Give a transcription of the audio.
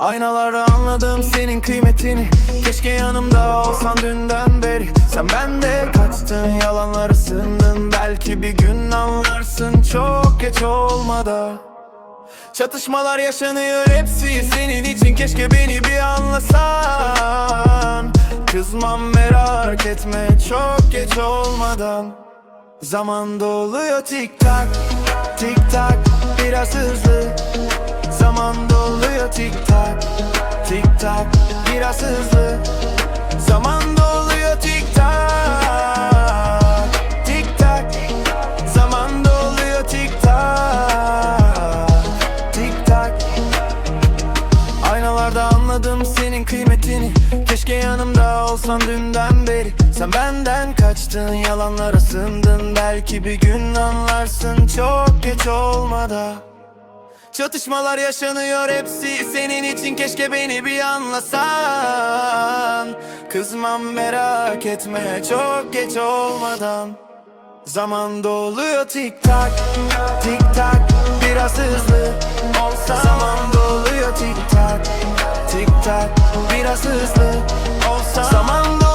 Aynalarda anladım senin kıymetini. Keşke yanımda olsan dünden beri. Sen bende kaçtın yalanlara sığındın Belki bir gün anlarsın çok geç olmadan Çatışmalar yaşanıyor hepsi senin için. Keşke beni bir anlasan. Kızmam merak etme çok geç olmadan. Zaman doluyor tik tak Tik tak. Biraz hızlı Zaman doluyor tik tak Tik tak. Biraz hızlı Zaman doluyor tik tak. Tik tak Zaman doluyor tik tak. Tik tak. Aynalarda anladım senin kıymetini. Keşke yanımda olsan dünden beri. Sen benden kaçtın yalanlara sığındın. Belki bir gün anlarsın. Çok geç olmadan Çatışmalar yaşanıyor hepsi senin için. Keşke beni bir anlasan. Kızmam merak etme. Çok geç olmadan. Zaman doluyor tik tak tik tak. Biraz hızlı olsa. Zaman doluyor tik tak tik tak. Biraz hızlı olsa. Zaman doluyor